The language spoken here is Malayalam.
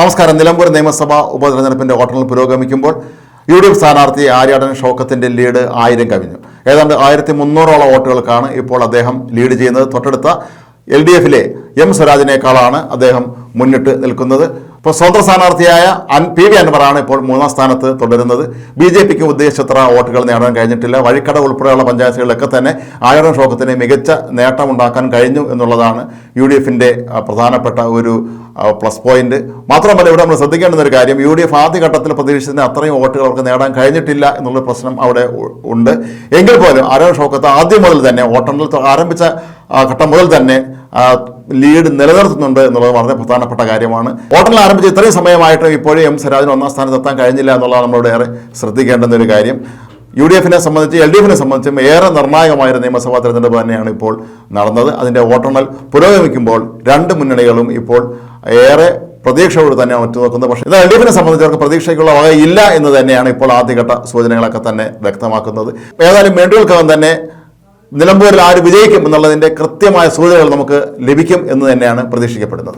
നമസ്കാരം. നിലമ്പൂർ നിയമസഭാ ഉപതെരഞ്ഞെടുപ്പിന്റെ വോട്ടെണ്ണൽ പുരോഗമിക്കുമ്പോൾ യു ഡി എഫ് സ്ഥാനാർത്ഥി ആര്യാടൻ ഷൗക്കത്തിന്റെ ലീഡ് ആയിരം കവിഞ്ഞു. ഏതാണ്ട് ആയിരത്തി മുന്നൂറോളം വോട്ടുകൾക്കാണ് ഇപ്പോൾ അദ്ദേഹം ലീഡ് ചെയ്യുന്നത്. തൊട്ടടുത്ത എൽ ഡി എഫിലെ എം സ്വരാജിനേക്കാളാണ് അദ്ദേഹം മുന്നിട്ട് നിൽക്കുന്നത്. ഇപ്പോൾ സ്വതന്ത്ര സ്ഥാനാർത്ഥിയായ അൻ പി വി അൻവറാണ് ഇപ്പോൾ മൂന്നാം സ്ഥാനത്ത് തുടരുന്നത്. ബി ജെ പിക്ക് ഉദ്ദേശിച്ചത്ര വോട്ടുകൾ നേടാൻ കഴിഞ്ഞിട്ടില്ല. വഴിക്കട ഉൾപ്പെടെയുള്ള പഞ്ചായത്തുകളിലൊക്കെ തന്നെ ആയിരം ഷോക്കത്തിന് മികച്ച നേട്ടമുണ്ടാക്കാൻ കഴിഞ്ഞു എന്നുള്ളതാണ് യു ഡി എഫിന്റെ പ്രധാനപ്പെട്ട ഒരു പ്ലസ് പോയിന്റ് മാത്രമല്ല ഇവിടെ നമ്മൾ ശ്രദ്ധിക്കേണ്ടുന്ന ഒരു കാര്യം. യു ഡി എഫ് ആദ്യഘട്ടത്തിൽ പ്രതീക്ഷിച്ചതിന് അത്രയും വോട്ടുകൾ അവർക്ക് നേടാൻ കഴിഞ്ഞിട്ടില്ല എന്നുള്ള പ്രശ്നം അവിടെ ഉണ്ട്. എങ്കിൽ പോലും ആരോഗ്യ ഷോക്കത്ത് ആദ്യം മുതൽ തന്നെ വോട്ടെണ്ണൽ ആരംഭിച്ച ഘട്ടം മുതൽ തന്നെ ലീഡ് നിലനിർത്തുന്നുണ്ട് എന്നുള്ളത് വളരെ പ്രധാനപ്പെട്ട കാര്യമാണ്. വോട്ടെണ്ണൽ ആരംഭിച്ച് ഇത്രയും സമയമായിട്ടും ഇപ്പോഴും എം സ്വരാജിന് ഒന്നാം സ്ഥാനത്ത് എത്താൻ കഴിഞ്ഞില്ല എന്നുള്ളതാണ് നമ്മളോട് ഏറെ ശ്രദ്ധിക്കേണ്ടുന്ന ഒരു കാര്യം. യു ഡി എഫിനെ സംബന്ധിച്ച് എൽ ഡി എഫിനെ സംബന്ധിച്ചും ഏറെ നിർണായകമായ നിയമസഭാ തെരഞ്ഞെടുപ്പ് തന്നെയാണ് ഇപ്പോൾ നടന്നത്. അതിന്റെ വോട്ടെണ്ണൽ പുരോഗമിക്കുമ്പോൾ രണ്ട് മുന്നണികളും ഇപ്പോൾ ഏറെ പ്രതീക്ഷയോട് തന്നെയാണ് ഉറ്റുനോക്കുന്നത് പക്ഷേ ഇത് എൽ ഡി എഫിനെ സംബന്ധിച്ച് അവർക്ക് പ്രതീക്ഷയ്ക്കുള്ള വകയില്ല എന്ന് തന്നെയാണ് ഇപ്പോൾ ആദ്യഘട്ട സൂചനകളൊക്കെ തന്നെ വ്യക്തമാക്കുന്നത്. ഏതായാലും വേണ്ടുകൾക്കകം തന്നെ നിലമ്പൂരിൽ ആര് വിജയിക്കും എന്നുള്ളതിന്റെ കൃത്യമായ സൂചനകൾ നമുക്ക് ലഭിക്കും എന്ന് തന്നെയാണ് പ്രതീക്ഷിക്കപ്പെടുന്നത്.